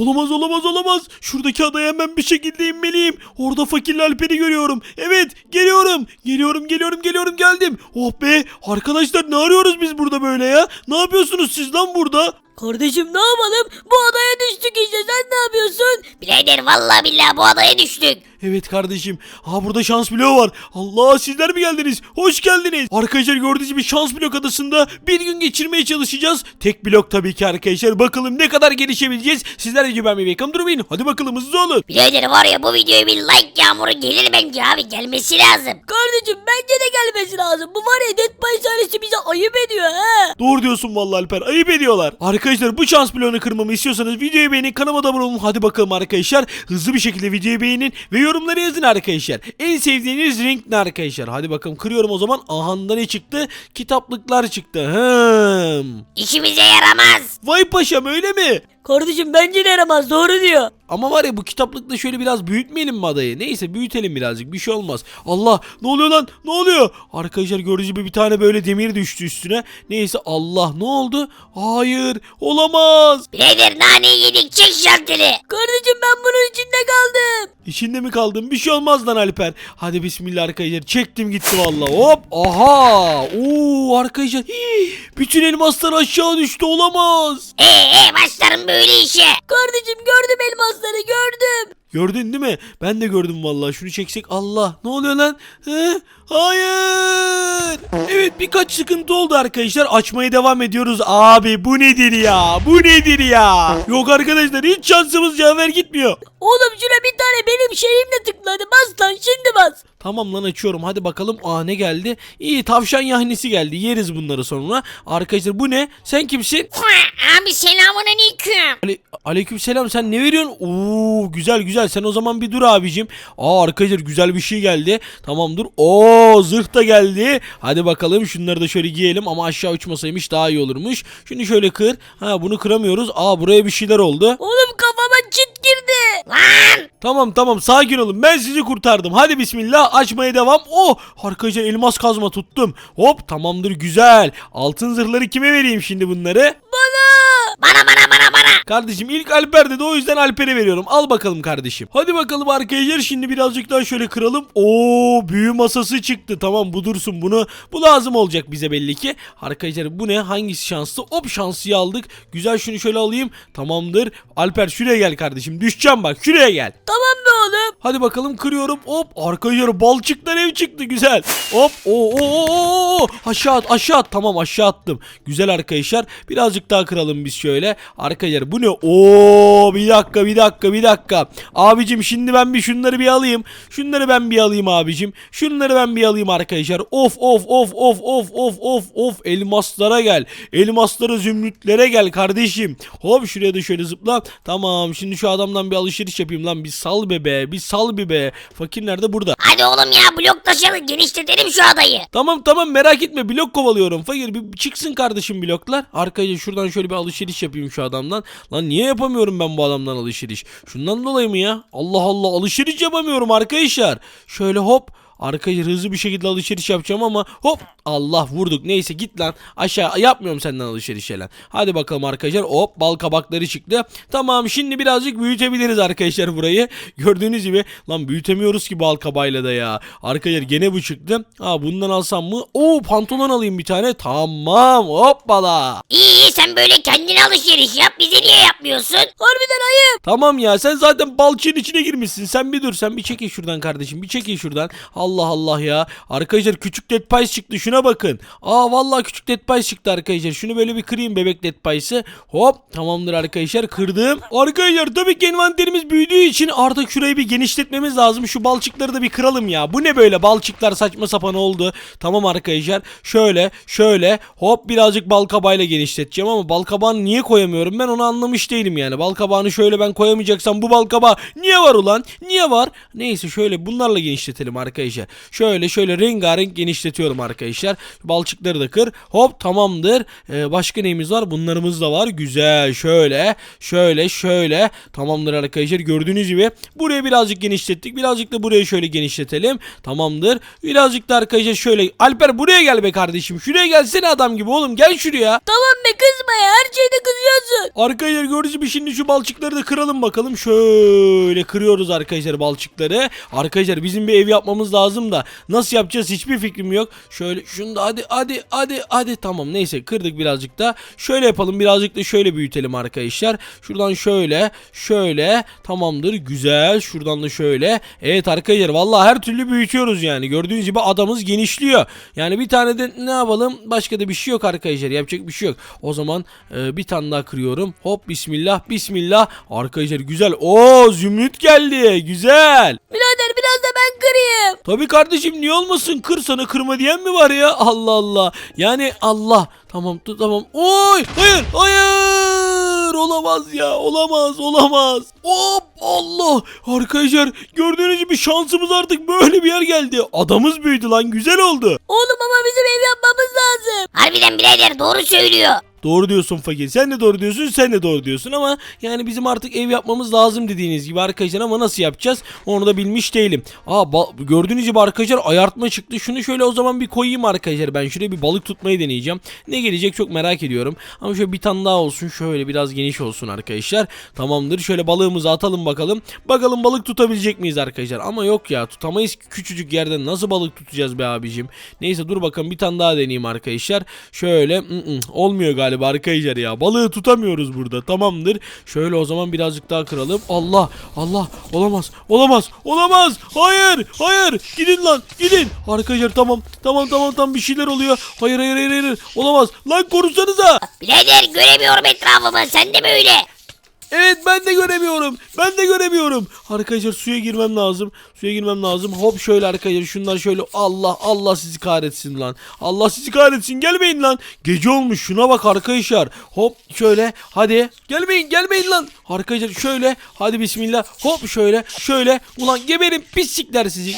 Olamaz olamaz olamaz. Şuradaki adaya hemen bir şekilde inmeliyim. Orada fakirli Alper'i görüyorum. Evet geliyorum. Geliyorum geliyorum geliyorum geldim. Oh be arkadaşlar ne arıyoruz biz burada böyle ya? Ne yapıyorsunuz siz lan burada? Kardeşim ne yapalım? Bu adaya düştük işte sen ne yapıyorsun? Birader vallahi billahi bu adaya düştük. Evet kardeşim. Ha burada şans bloğu var. Allah sizler mi geldiniz? Hoş geldiniz. Arkadaşlar gördüğünüz gibi şans blok adasında bir gün geçirmeye çalışacağız. Tek blok tabii ki arkadaşlar. Bakalım ne kadar gelişebileceğiz. Sizler de güvenmeyi bekleyin durmayın. Hadi bakalım hızlı olun. Birader var ya bu videoya bir like yağmuru gelir bence abi gelmesi lazım. Kardeşim bence de gelmesi lazım. Bu var ya Dead by bize ayıp ediyor ha. Doğru diyorsun vallahi Alper. Ayıp ediyorlar. Arkadaşlar bu şans bloğunu kırmamı istiyorsanız videoyu beğenin. Kanalıma da abone olun. Hadi bakalım arkadaşlar. Hızlı bir şekilde videoyu beğenin ve yorumları yazın arkadaşlar. En sevdiğiniz renk ne arkadaşlar? Hadi bakalım kırıyorum o zaman. Ahanda ne çıktı? Kitaplıklar çıktı. Hım. İşimize yaramaz. Vay paşam öyle mi? Kardeşim bence de yaramaz doğru diyor. Ama var ya bu kitaplıkta şöyle biraz büyütmeyelim mi adayı? Neyse büyütelim birazcık bir şey olmaz. Allah ne oluyor lan ne oluyor? Arkadaşlar gördüğünüz gibi bir tane böyle demir düştü üstüne. Neyse Allah ne oldu? Hayır olamaz. Birader naneyi yedik çek şalteri. Kardeşim ben bunun içinde kaldım. İçinde mi kaldın? Bir şey olmaz lan Alper. Hadi bismillah arkadaşlar. Çektim gitti vallahi. Hop. Aha. Oo arkadaşlar. Hii, bütün elmaslar aşağı düştü. Olamaz. Ee, ee başlarım böyle işe. Kardeşim gördüm elmasları gördüm. Gördün değil mi? Ben de gördüm vallahi. Şunu çeksek Allah. Ne oluyor lan? He? Hayır. Evet birkaç sıkıntı oldu arkadaşlar. Açmaya devam ediyoruz. Abi bu nedir ya? Bu nedir ya? Yok arkadaşlar hiç şansımız yaver gitmiyor. Oğlum şuna bir tane benim şeyimle tıkladı. Bas lan şimdi bas. Tamam lan açıyorum hadi bakalım. Aa ne geldi? İyi tavşan yahnisi geldi. Yeriz bunları sonra. Arkadaşlar bu ne? Sen kimsin? Abi selamun aleyküm. Ale Aleykümselam sen ne veriyorsun? Oo güzel güzel sen o zaman bir dur abicim. Aa arkadaşlar güzel bir şey geldi. Tamam dur. Oo zırh da geldi. Hadi bakalım şunları da şöyle giyelim ama aşağı uçmasaymış daha iyi olurmuş. Şunu şöyle kır. Ha bunu kıramıyoruz. Aa buraya bir şeyler oldu. Oğlum kafama çıt girdi. Lan. Tamam tamam sakin olun ben sizi kurtardım. Hadi bismillah açmaya devam. Oh arkadaşlar elmas kazma tuttum. Hop tamamdır güzel. Altın zırhları kime vereyim şimdi bunları? Bana bana bana bana. Kardeşim ilk Alper dedi o yüzden Alper'e veriyorum. Al bakalım kardeşim. Hadi bakalım arkadaşlar şimdi birazcık daha şöyle kıralım. Oo büyü masası çıktı. Tamam bu dursun bunu. Bu lazım olacak bize belli ki. Arkadaşlar bu ne? Hangisi şanslı? Hop şanslıyı aldık. Güzel şunu şöyle alayım. Tamamdır. Alper şuraya gel kardeşim. Düşeceğim bak şuraya gel. Tamam be oğlum. Hadi bakalım kırıyorum. Hop arkadaşlar balçıklar ev çıktı güzel. Hop o o o aşağı at aşağı at. Tamam aşağı attım. Güzel arkadaşlar. Birazcık daha kıralım biz şöyle. Arkadaşlar bu ne? Oo bir dakika bir dakika bir dakika. Abicim şimdi ben bir şunları bir alayım. Şunları ben bir alayım abicim. Şunları ben bir alayım arkadaşlar. Of of of of of of of of elmaslara gel. Elmaslara zümrütlere gel kardeşim. Hop şuraya da şöyle zıpla. Tamam şimdi şu adamdan bir alışveriş yapayım lan. Bir sal be be. Bir sal bir be. Fakir nerede? Burada. Hadi oğlum ya blok taşıyalım genişletelim şu adayı. Tamam tamam merak etme blok kovalıyorum. Fakir bir çıksın kardeşim bloklar. Arkadaşlar şuradan şöyle bir alışveriş yapayım şu adamdan. Lan niye yapamıyorum ben bu adamdan alışveriş? Şundan dolayı mı ya? Allah Allah alışveriş yapamıyorum arkadaşlar. Şöyle hop. Arkadaşlar hızlı bir şekilde alışveriş yapacağım ama hop Allah vurduk neyse git lan aşağı yapmıyorum senden alışveriş lan. Hadi bakalım arkadaşlar hop bal kabakları çıktı. Tamam şimdi birazcık büyütebiliriz arkadaşlar burayı. Gördüğünüz gibi lan büyütemiyoruz ki bal kabağıyla da ya. Arkadaşlar gene bu çıktı. Ha bundan alsam mı? Oo pantolon alayım bir tane. Tamam hoppala. İyi iyi sen böyle kendine alışveriş yap bize niye yapmıyorsun? Harbiden ayıp. Tamam ya sen zaten balçığın içine girmişsin. Sen bir dur sen bir çekil şuradan kardeşim. Bir çekil şuradan. Allah Allah ya. Arkadaşlar küçük Dead Pies çıktı şuna bakın. Aa vallahi küçük Dead Pies çıktı arkadaşlar. Şunu böyle bir kırayım bebek Dead Pies'ı. Hop tamamdır arkadaşlar kırdım. Arkadaşlar tabii ki envanterimiz büyüdüğü için artık şurayı bir genişletmemiz lazım. Şu balçıkları da bir kıralım ya. Bu ne böyle balçıklar saçma sapan oldu. Tamam arkadaşlar. Şöyle şöyle hop birazcık bal kabağıyla genişleteceğim ama bal kabağını niye koyamıyorum ben onu anlamış değilim yani. Bal kabağını şöyle ben koyamayacaksam bu bal kabağı niye var ulan? Niye var? Neyse şöyle bunlarla genişletelim arkadaşlar. Şöyle şöyle rengarenk genişletiyorum arkadaşlar. Balçıkları da kır. Hop tamamdır. Ee, başka neyimiz var? Bunlarımız da var. Güzel. Şöyle şöyle şöyle. Tamamdır arkadaşlar. Gördüğünüz gibi buraya birazcık genişlettik. Birazcık da buraya şöyle genişletelim. Tamamdır. Birazcık da arkadaşlar şöyle. Alper buraya gel be kardeşim. Şuraya gelsene adam gibi oğlum. Gel şuraya. Tamam be kızma ya her şeyde kızıyorsun. Arkadaşlar gördüğünüz gibi şimdi şu balçıkları da kıralım. kıralım bakalım. Şöyle kırıyoruz arkadaşlar balçıkları. Arkadaşlar bizim bir ev yapmamız lazım da nasıl yapacağız hiçbir fikrim yok. Şöyle şunu da hadi hadi hadi hadi tamam neyse kırdık birazcık da. Şöyle yapalım birazcık da şöyle büyütelim arkadaşlar. Şuradan şöyle şöyle tamamdır güzel. Şuradan da şöyle. Evet arkadaşlar vallahi her türlü büyütüyoruz yani. Gördüğünüz gibi adamız genişliyor. Yani bir tane de ne yapalım başka da bir şey yok arkadaşlar yapacak bir şey yok. O zaman e, bir tane daha kırıyorum. Hop bismillah bismillah. Arkadaşlar güzel. Oo zümrüt geldi. Güzel. Birader biraz da ben kırayım. Tabii kardeşim niye olmasın? Kır sana kırma diyen mi var ya? Allah Allah. Yani Allah. Tamam tu- tamam. Oy hayır hayır. Olamaz ya. Olamaz olamaz. Hop Allah. Arkadaşlar gördüğünüz gibi şansımız artık böyle bir yer geldi. Adamız büyüdü lan güzel oldu. Oğlum ama bizim ev yapmamız lazım. Harbiden birader doğru söylüyor. Doğru diyorsun fakir. Sen de doğru diyorsun, sen de doğru diyorsun ama yani bizim artık ev yapmamız lazım dediğiniz gibi arkadaşlar ama nasıl yapacağız? Onu da bilmiş değilim. Aa gördüğünüz gibi arkadaşlar ayartma çıktı. Şunu şöyle o zaman bir koyayım arkadaşlar. Ben şuraya bir balık tutmayı deneyeceğim. Ne gelecek çok merak ediyorum. Ama şöyle bir tane daha olsun. Şöyle biraz geniş olsun arkadaşlar. Tamamdır. Şöyle balığımızı atalım bakalım. Bakalım balık tutabilecek miyiz arkadaşlar? Ama yok ya tutamayız ki küçücük yerden nasıl balık tutacağız be abicim. Neyse dur bakalım bir tane daha deneyeyim arkadaşlar. Şöyle ı-ı, olmuyor galiba arkadaşlar ya. Balığı tutamıyoruz burada. Tamamdır. Şöyle o zaman birazcık daha kıralım. Allah Allah olamaz. Olamaz. Olamaz. Hayır. Hayır. Gidin lan. Gidin. Arkadaşlar tamam. Tamam tamam tamam bir şeyler oluyor. Hayır hayır hayır hayır. Olamaz. Lan korusanıza. Birader göremiyorum etrafımı sen de mi öyle? Evet ben de göremiyorum. Ben de göremiyorum. Arkadaşlar suya girmem lazım. Suya girmem lazım. Hop şöyle arkadaşlar şunlar şöyle. Allah Allah sizi kahretsin lan. Allah sizi kahretsin. Gelmeyin lan. Gece olmuş şuna bak arkadaşlar. Hop şöyle. Hadi. Gelmeyin gelmeyin lan. Arkadaşlar şöyle. Hadi bismillah. Hop şöyle. Şöyle. Ulan geberin pislikler sizi.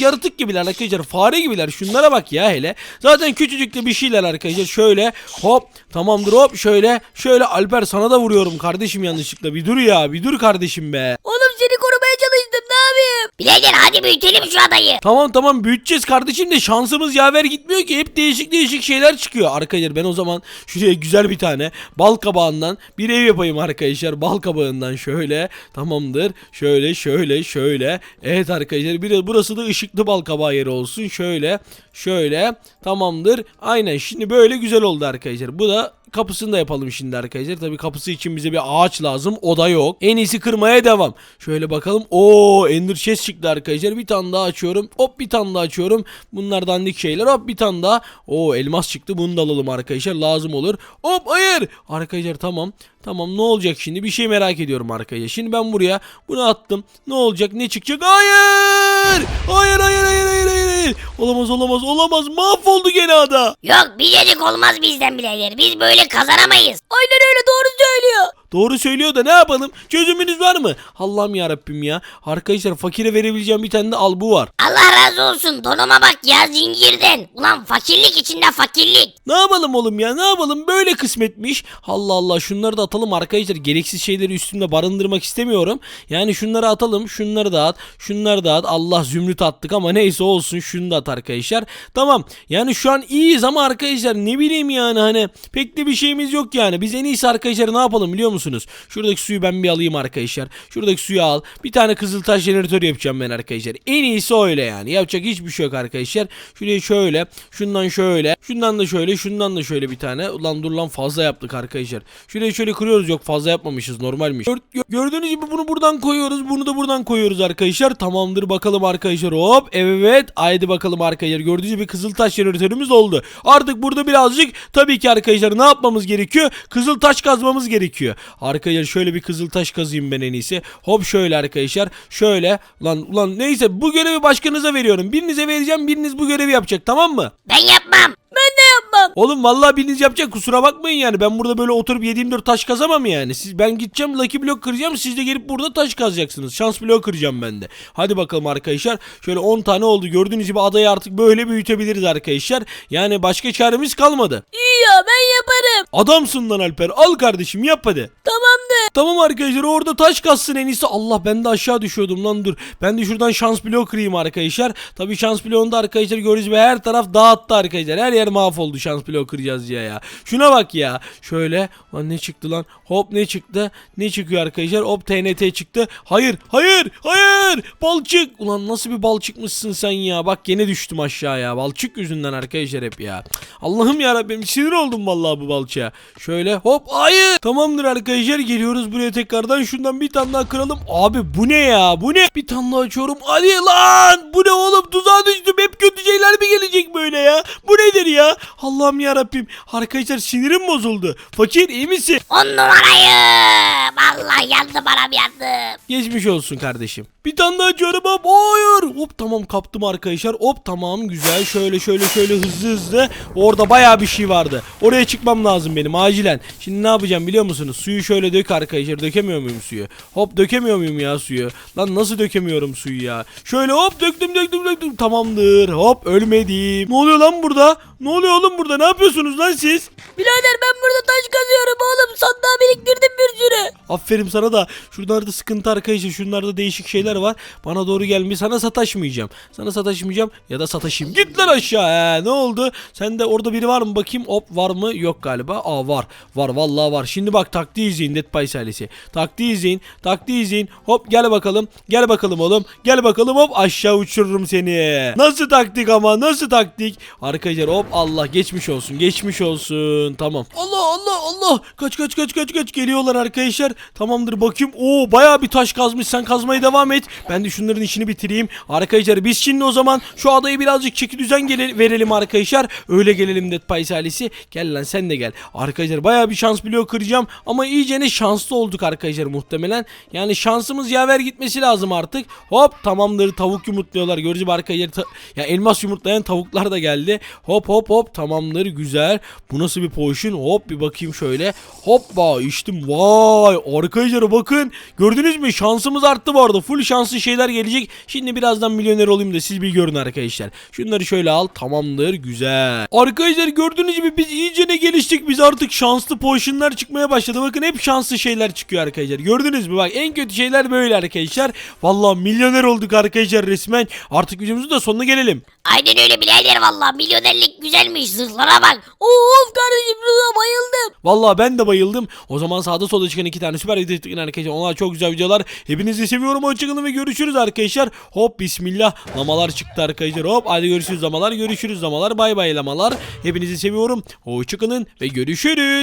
Yaratık gibiler arkadaşlar. Fare gibiler. Şunlara bak ya hele. Zaten küçücük de bir şeyler arkadaşlar. Şöyle. Hop. Tamamdır hop. Şöyle. Şöyle Alper sana da vuruyorum kardeşim yanlışlıkla. Bir dur ya. Bir dur kardeşim be. Oğlum seni korumaya çalıştım ne yapayım? Birader hadi büyütelim şu adayı. Tamam tamam büyüteceğiz kardeşim de şansımız yaver gitmiyor ki hep değişik değişik şeyler çıkıyor. Arkadaşlar ben o zaman şuraya güzel bir tane bal kabağından bir ev yapayım arkadaşlar. Bal kabağından şöyle tamamdır. Şöyle şöyle şöyle. Evet arkadaşlar bir burası da ışıklı bal kabağı yeri olsun. Şöyle şöyle tamamdır. Aynen şimdi böyle güzel oldu arkadaşlar. Bu da kapısını da yapalım şimdi arkadaşlar. Tabii kapısı için bize bir ağaç lazım. O da yok. En iyisi kırmaya devam. Şöyle bakalım. Oo Ender chest çıktı arkadaşlar. Bir tane daha açıyorum. Hop bir tane daha açıyorum. Bunlar dandik şeyler. Hop bir tane daha. Oo elmas çıktı. Bunu da alalım arkadaşlar. Lazım olur. Hop hayır. Arkadaşlar tamam. Tamam ne olacak şimdi? Bir şey merak ediyorum arkadaşlar. Şimdi ben buraya bunu attım. Ne olacak? Ne çıkacak? Hayır! Hayır hayır hayır hayır hayır. hayır. Olamaz olamaz olamaz. Mahvoldu gene ada. Yok biricik olmaz bizden birader biz böyle kazanamayız. Aynen öyle doğru söylüyor. Doğru söylüyor da ne yapalım? Çözümünüz var mı? Allah'ım ya Rabbim ya. Arkadaşlar fakire verebileceğim bir tane de al bu var. Allah razı olsun donuma bak ya zincirden. Ulan fakirlik içinde fakirlik. Ne yapalım oğlum ya? Ne yapalım? Böyle kısmetmiş. Allah Allah şunları da atalım arkadaşlar. Gereksiz şeyleri üstümde barındırmak istemiyorum. Yani şunları atalım. Şunları da at. Şunları da at. Allah zümrüt attık ama neyse olsun. Şunu da at arkadaşlar. Tamam. Yani şu an iyiyiz ama arkadaşlar ne bileyim yani hani pek de bir şeyimiz yok yani. Biz en iyisi arkadaşlar ne yapalım biliyor musunuz? Şuradaki suyu ben bir alayım arkadaşlar. Şuradaki suyu al. Bir tane kızıltaş jeneratörü yapacağım ben arkadaşlar. En iyisi öyle yani. Yapacak hiçbir şey yok arkadaşlar. Şuraya şöyle. Şundan şöyle. Şundan da şöyle. Şundan da şöyle bir tane. Ulan dur lan fazla yaptık arkadaşlar. Şuraya şöyle kırıyoruz. Yok fazla yapmamışız. Normalmiş. Gör- gö- gördüğünüz gibi bunu buradan koyuyoruz. Bunu da buradan koyuyoruz arkadaşlar. Tamamdır bakalım arkadaşlar. Hop. Evet. Haydi bakalım arkadaşlar. Gördüğünüz gibi kızıltaş jeneratörümüz oldu. Artık burada birazcık tabii ki arkadaşlar ne yapmamız gerekiyor? Kızıltaş kazmamız gerekiyor. Arkadaşlar şöyle bir kızıltaş kazayım ben en iyisi. Hop şöyle arkadaşlar. Şöyle. Lan ulan neyse bu görevi başkanıza veriyorum. Birinize vereceğim. Biriniz bu görevi yapacak tamam mı? Ben yapmam. Ben de yapmam. Oğlum vallahi biriniz yapacak kusura bakmayın yani. Ben burada böyle oturup 7-24 taş kazamam yani. Siz ben gideceğim Lucky Block kıracağım. Siz de gelip burada taş kazacaksınız. Şans bloğu kıracağım ben de. Hadi bakalım arkadaşlar. Şöyle 10 tane oldu. Gördüğünüz gibi adayı artık böyle büyütebiliriz arkadaşlar. Yani başka çaremiz kalmadı. İyi ya ben yaparım. Adamsın lan Alper. Al kardeşim yap hadi. Tamamdır. Tamam arkadaşlar orada taş kassın en iyisi. Allah ben de aşağı düşüyordum lan dur. Ben de şuradan şans bloğu kırayım arkadaşlar. Tabii şans bloğunda arkadaşlar gördüğünüz gibi her taraf dağıttı arkadaşlar. Her yer mahvoldu şans bloğu kıracağız diye ya. Şuna bak ya. Şöyle lan ne çıktı lan? Hop ne çıktı? Ne çıkıyor arkadaşlar? Hop TNT çıktı. Hayır hayır hayır. Balçık. Ulan nasıl bir bal çıkmışsın sen ya. Bak gene düştüm aşağıya. Balçık yüzünden arkadaşlar hep ya. Allah'ım ya Rabbim sinir oldum vallahi bu balçığa. Şöyle hop hayır. Tamamdır arkadaşlar geliyoruz buraya tekrardan. Şundan bir tane daha kıralım. Abi bu ne ya? Bu ne? Bir tane daha açıyorum. Hadi lan. Bu ne oğlum? Tuzağa düştüm. Hep şeyler mi gelecek böyle ya? Bu nedir ya? Allah'ım ya Rabbim. Arkadaşlar sinirim bozuldu. Fakir iyi misin? On numarayı. Vallahi yandı bana yandı. Geçmiş olsun kardeşim. Bir tane daha açıyorum hop. Hayır. Hop tamam kaptım arkadaşlar. Hop tamam güzel. Şöyle şöyle şöyle hızlı hızlı. Orada bayağı bir şey vardı. Oraya çıkmam lazım benim acilen. Şimdi ne yapacağım biliyor musunuz? Suyu şöyle dök arkadaşlar. Dökemiyor muyum suyu? Hop dökemiyor muyum ya suyu? Lan nasıl dökemiyorum suyu ya? Şöyle hop döktüm döktüm döktüm. Tamamdır. Hop ölmedim. Ne oluyor lan burada? Ne oluyor oğlum burada? Ne yapıyorsunuz lan siz? Birader ben burada taş kazıyorum oğlum. Sandığa biriktirdim bir sürü. Aferin sana da şuralarda sıkıntı arkadaşlar şunlarda değişik şeyler var. Bana doğru gelmiş sana sataşmayacağım. Sana sataşmayacağım ya da sataşayım. Git lan aşağı he, ne oldu? Sende orada biri var mı bakayım hop var mı? Yok galiba. Aa var. Var vallahi var. Şimdi bak taktiği izleyin Dead Pies ailesi. Taktiği izleyin. Taktiği izleyin. Hop gel bakalım. Gel bakalım oğlum. Gel bakalım hop aşağı uçururum seni. Nasıl taktik ama nasıl taktik? Arkadaşlar hop Allah geçmiş olsun. Geçmiş olsun. Tamam. Allah Allah Allah. Kaç kaç kaç kaç kaç geliyorlar arkadaşlar. Tamamdır bakayım. Oo bayağı bir taş kazmış. Sen kazmaya devam et. Ben de şunların işini bitireyim. Arkadaşlar biz şimdi o zaman şu adayı birazcık çeki düzen verelim arkadaşlar. Öyle gelelim Dead Pies ailesi. Gel lan sen de gel. Arkadaşlar bayağı bir şans bloğu kıracağım. Ama iyicene şanslı olduk arkadaşlar muhtemelen. Yani şansımız yaver gitmesi lazım artık. Hop tamamdır tavuk yumurtluyorlar. Göreceğiz arkadaşlar. Ya elmas yumurtlayan tavuklar da geldi. Hop hop hop tamamdır güzel. Bu nasıl bir potion? Hop bir bakayım şöyle. Hoppa içtim. Vay arkadaşlar bakın. Gördünüz mü? Şansımız arttı bu arada. Full şanslı şeyler gelecek. Şimdi birazdan milyoner olayım da siz bir görün arkadaşlar. Şunları şöyle al. Tamamdır. Güzel. Arkadaşlar gördüğünüz gibi biz iyice ne geliştik. Biz artık şanslı potionlar çıkmaya başladı. Bakın hep şanslı şeyler çıkıyor arkadaşlar. Gördünüz mü? Bak en kötü şeyler böyle arkadaşlar. Vallahi milyoner olduk arkadaşlar resmen. Artık videomuzun da sonuna gelelim. Aynen öyle birader vallahi milyonerlik güzelmiş zırhlara bak. Of kardeşim şuna bayıldım. Vallahi ben de bayıldım. O zaman sağda solda çıkan iki tane süper video tıklayın arkadaşlar. Onlar çok güzel videolar. Hepinizi seviyorum. Hoşçakalın ve görüşürüz arkadaşlar. Hop bismillah. Lamalar çıktı arkadaşlar. Hop hadi görüşürüz lamalar. Görüşürüz lamalar. Bay bay lamalar. Hepinizi seviyorum. Hoşçakalın ve görüşürüz.